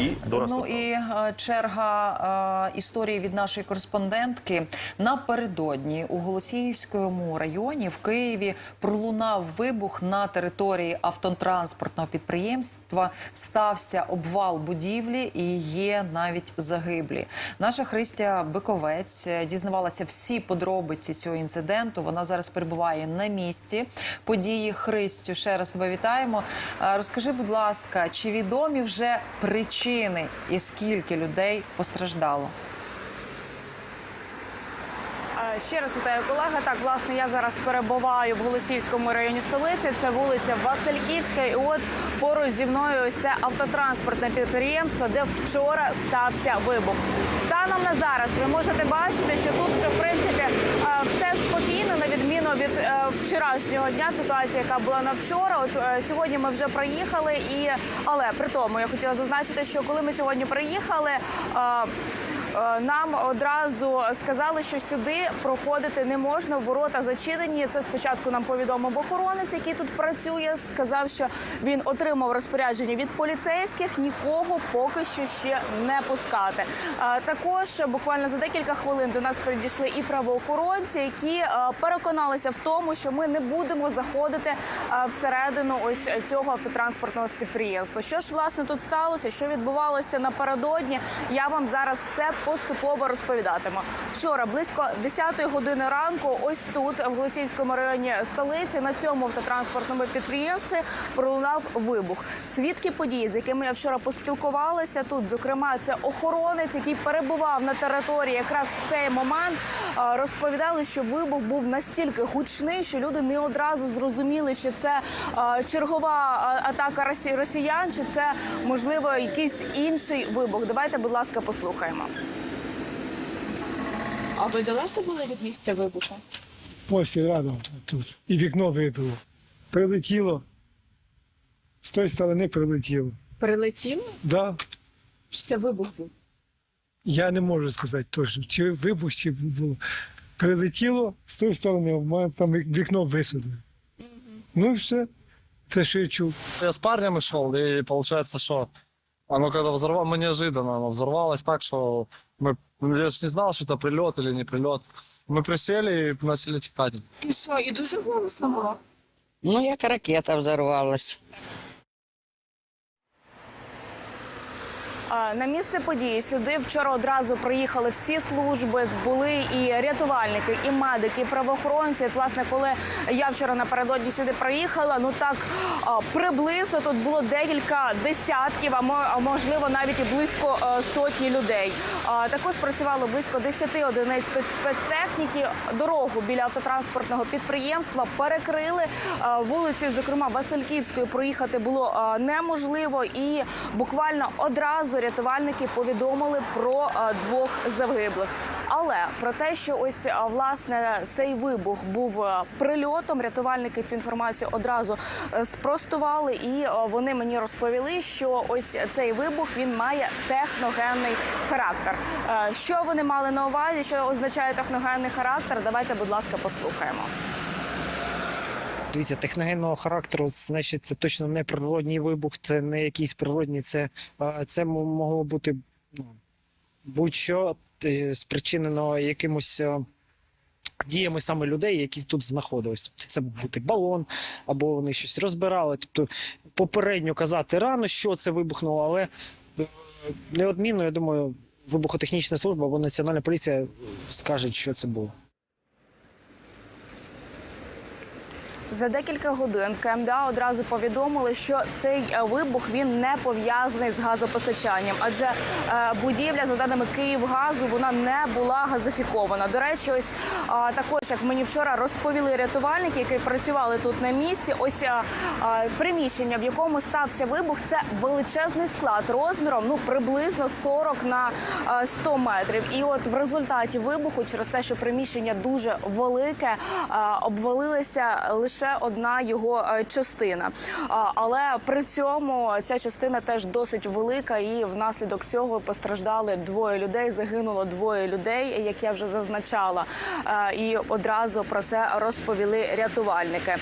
і до Ну і е, черга е, історії від нашої кореспондентки. Напередодні у Голосіївському районі в Києві пролунав вибух на території автотранспортного підприємства. Стався обвал будівлі і є навіть загиблі. Наша Христя Биковець е, дізнавалася всі подробиці цього інциденту. Вона зараз перебуває на місці події. Христю, ще раз тебе вітаємо. Розкажи, будь ласка, чи відомі вже причини і скільки людей постраждало? Ще раз вітаю колега. Так, власне, я зараз перебуваю в Голосіївському районі столиці. Це вулиця Васильківська. І от поруч зі мною ось це автотранспортне підприємство, де вчора стався вибух. Станом на зараз ви можете бачити, що тут вже в принципі все спокійно, на відміну від е, вчорашнього дня. Ситуація, яка була на вчора. От е, сьогодні ми вже проїхали, і але при тому я хотіла зазначити, що коли ми сьогодні приїхали. е, Е, Нам одразу сказали, що сюди проходити не можна. Ворота зачинені. Це спочатку нам повідомив охоронець, який тут працює. Сказав, що він отримав розпорядження від поліцейських нікого поки що ще не пускати. Також буквально за декілька хвилин до нас підійшли і правоохоронці, які переконалися в тому, що ми не будемо заходити е, всередину ось цього автотранспортного підприємства. Що ж власне тут сталося? Що відбувалося напередодні? Я вам зараз все поступово розповідатиму. Вчора близько 10-ї години ранку, ось тут, в Голосіївському районі столиці, на цьому автотранспортному підприємстві пролунав вибух. Свідки події, з якими я вчора поспілкувалася тут, зокрема, це охоронець, який перебував на території якраз в цей момент, е, розповідали, що вибух був настільки гучний, що люди не одразу зрозуміли, чи це е, чергова е, атака росіян, чи це можливо якийсь інший вибух. Давайте, будь ласка, послухаємо. А ви далеко були від місця вибуху? Ось рядом тут. І вікно вибило. Прилетіло. З тої сторони прилетіло. Прилетіло? Да, Чи це вибух був? я не можу сказати точно, чи вибух, чи було Прилетіло, з тої сторони, в мене там вікно висадили. Ну і все. Це що я чув. Я с парнем шел, и получается, что оно когда взорвалось, мы неожиданно, оно взорвалось так, что мы, я же не знал, что это прилет или не прилет. Мы присели и начали текать. І що, і дуже голосно було? Ну, як ракета взорвалась. На місце події сюди вчора одразу приїхали всі служби. Були і рятувальники, і медики, і правоохоронці. От, власне, коли я вчора напередодні сюди приїхала, ну так приблизно тут було декілька десятків, а мо- можливо навіть і близько е, сотні людей. Також працювало близько 10 одиниць спецтехніки. Дорогу біля автотранспортного підприємства перекрили вулицею, зокрема Васильківською, проїхати було неможливо, і буквально одразу рятувальники повідомили про е, двох загиблих. Але про те, що ось е, власне цей вибух був е, прильотом, рятувальники цю інформацію одразу спростували, і вони мені розповіли, що ось цей вибух він має техногенний характер. Що вони мали на увазі? Що означає техногенний характер? Давайте, будь ласка, послухаємо. Дивіться, техногенного характеру, значить, це точно не природній вибух, це не якийсь природній, це, це могло бути ну, будь-що е, спричинено якимось е, діями саме людей, які тут знаходились. Тобто це був бути балон, або вони щось розбирали. Тобто попередньо казати рано, що це вибухнуло, але е, неодмінно, я думаю, вибухотехнічна служба або національна поліція скаже, що це було. За декілька годин КМДА одразу повідомили, що цей е, вибух він не пов'язаний з газопостачанням, адже е, будівля, за даними Київгазу, вона не була газифікована. До речі, ось е, також як мені вчора розповіли рятувальники, які працювали тут на місці. Ось е, е, приміщення, в якому стався вибух, це величезний склад розміром, ну приблизно 40 на е, 100 метрів. І от в результаті вибуху, через те, що приміщення дуже велике, е, обвалилися лише лише одна його е, частина. Але при цьому ця частина теж досить велика, і внаслідок цього постраждали двоє людей. Загинуло двоє людей, як я вже зазначала. Е, І одразу про це розповіли рятувальники. Е,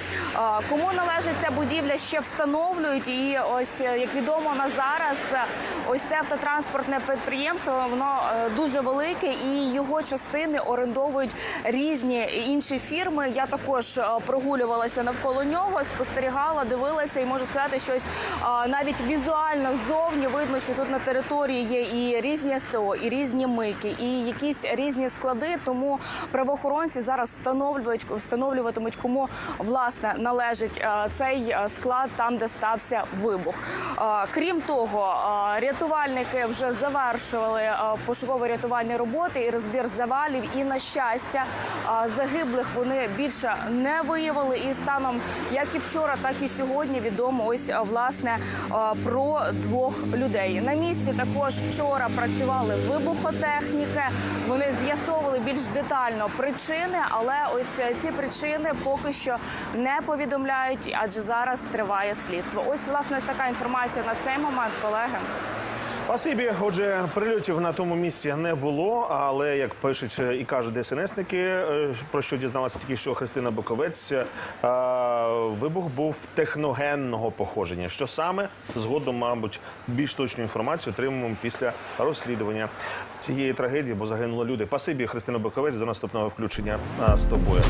Кому належить ця будівля, ще встановлюють. І ось як відомо на зараз, ось це автотранспортне підприємство. Воно дуже велике, і його частини орендовують різні інші фірми. Я також е, прогулювалася навколо нього, спостерігала, дивилася, і можу сказати, що ось е, навіть візуально ззовні видно, що тут на території є і різні СТО, і різні мийки, і якісь різні склади. Тому правоохоронці зараз встановлюють встановлюватимуть, кому власне належить цей склад там, де стався вибух. Крім того, рятувальники вже завершували пошуково-рятувальні роботи і розбір завалів. І на щастя, загиблих вони більше не виявили. І станом як і вчора, так і сьогодні відомо ось е, власне е, про двох людей. На місці також вчора працювали вибухотехніки. Вони з'ясовували більш детально причини, але ось е, ці причини поки що не повідомляють, адже зараз триває слідство. Ось власне ось така інформація на цей момент, колеги. Спасибі. Отже, прильотів на тому місці не було, але як пишуть е, і кажуть ДСНСники, е, про що дізналася тільки що Христина Боковець, е, вибух був техногенного походження. Що саме згодом, мабуть, більш точну інформацію отримаємо після розслідування цієї трагедії, бо загинули люди. Спасибі, Христина Боковець, до наступного включення з тобою.